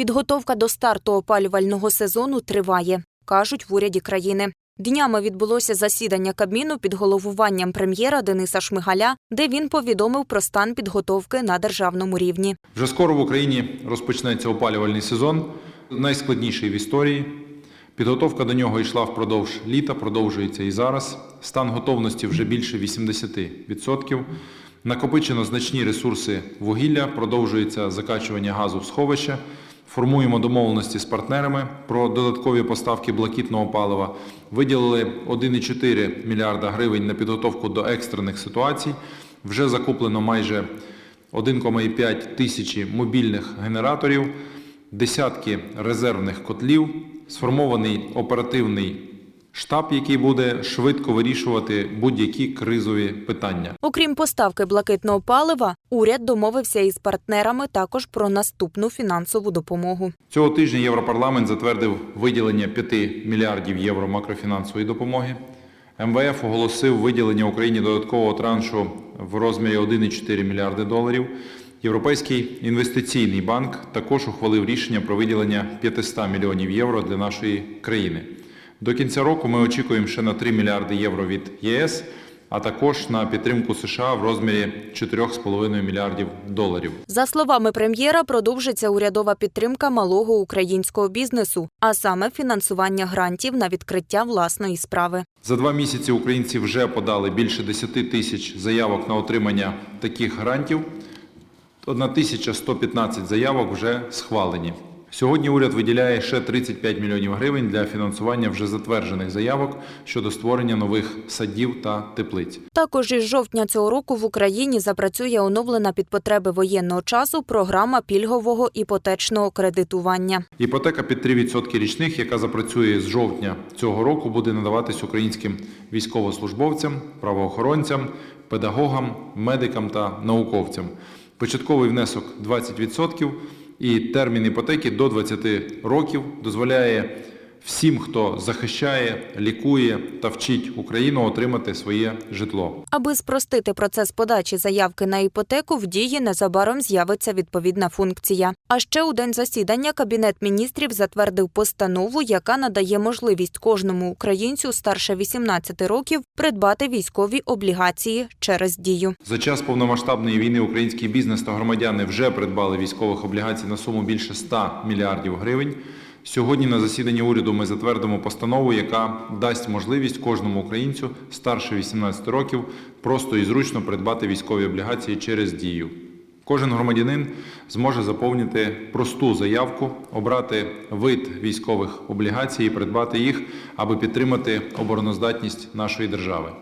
Підготовка до старту опалювального сезону триває, кажуть в уряді країни. Днями відбулося засідання Кабміну під головуванням прем'єра Дениса Шмигаля, де він повідомив про стан підготовки на державному рівні. Вже скоро в Україні розпочнеться опалювальний сезон, найскладніший в історії. Підготовка до нього йшла впродовж літа, продовжується і зараз. Стан готовності вже більше 80%. Накопичено значні ресурси вугілля, продовжується закачування газу в сховища. Формуємо домовленості з партнерами про додаткові поставки блакитного палива. Виділили 1,4 мільярда гривень на підготовку до екстрених ситуацій. Вже закуплено майже 1,5 тисячі мобільних генераторів, десятки резервних котлів, сформований оперативний штаб, який буде швидко вирішувати будь-які кризові питання. Окрім поставки блакитного палива, уряд домовився із партнерами також про наступну фінансову допомогу. Цього тижня Європарламент затвердив виділення 5 мільярдів євро макрофінансової допомоги. МВФ оголосив виділення Україні додаткового траншу в розмірі 1,4 мільярди доларів. Європейський інвестиційний банк також ухвалив рішення про виділення 500 мільйонів євро для нашої країни. До кінця року ми очікуємо ще на 3 мільярди євро від ЄС, а також на підтримку США в розмірі 4,5 мільярдів доларів. За словами прем'єра, продовжиться урядова підтримка малого українського бізнесу, а саме фінансування грантів на відкриття власної справи. За два місяці українці вже подали більше 10 тисяч заявок на отримання таких грантів. 1115 заявок вже схвалені. Сьогодні уряд виділяє ще 35 мільйонів гривень для фінансування вже затверджених заявок щодо створення нових садів та теплиць. Також із жовтня цього року в Україні запрацює оновлена під потреби воєнного часу програма пільгового іпотечного кредитування. Іпотека під 3% річних, яка запрацює з жовтня цього року, буде надаватись українським військовослужбовцям, правоохоронцям, педагогам, медикам та науковцям. Початковий внесок 20% і термін іпотеки до 20 років дозволяє всім, хто захищає, лікує та вчить Україну отримати своє житло. Аби спростити процес подачі заявки на іпотеку, в дії незабаром з'явиться відповідна функція. А ще у день засідання Кабінет міністрів затвердив постанову, яка надає можливість кожному українцю старше 18 років придбати військові облігації через дію. За час повномасштабної війни український бізнес та громадяни вже придбали військових облігацій на суму більше 100 мільярдів гривень. Сьогодні на засіданні уряду ми затвердимо постанову, яка дасть можливість кожному українцю старше 18 років просто і зручно придбати військові облігації через дію. Кожен громадянин зможе заповнити просту заявку, обрати вид військових облігацій і придбати їх, аби підтримати обороноздатність нашої держави.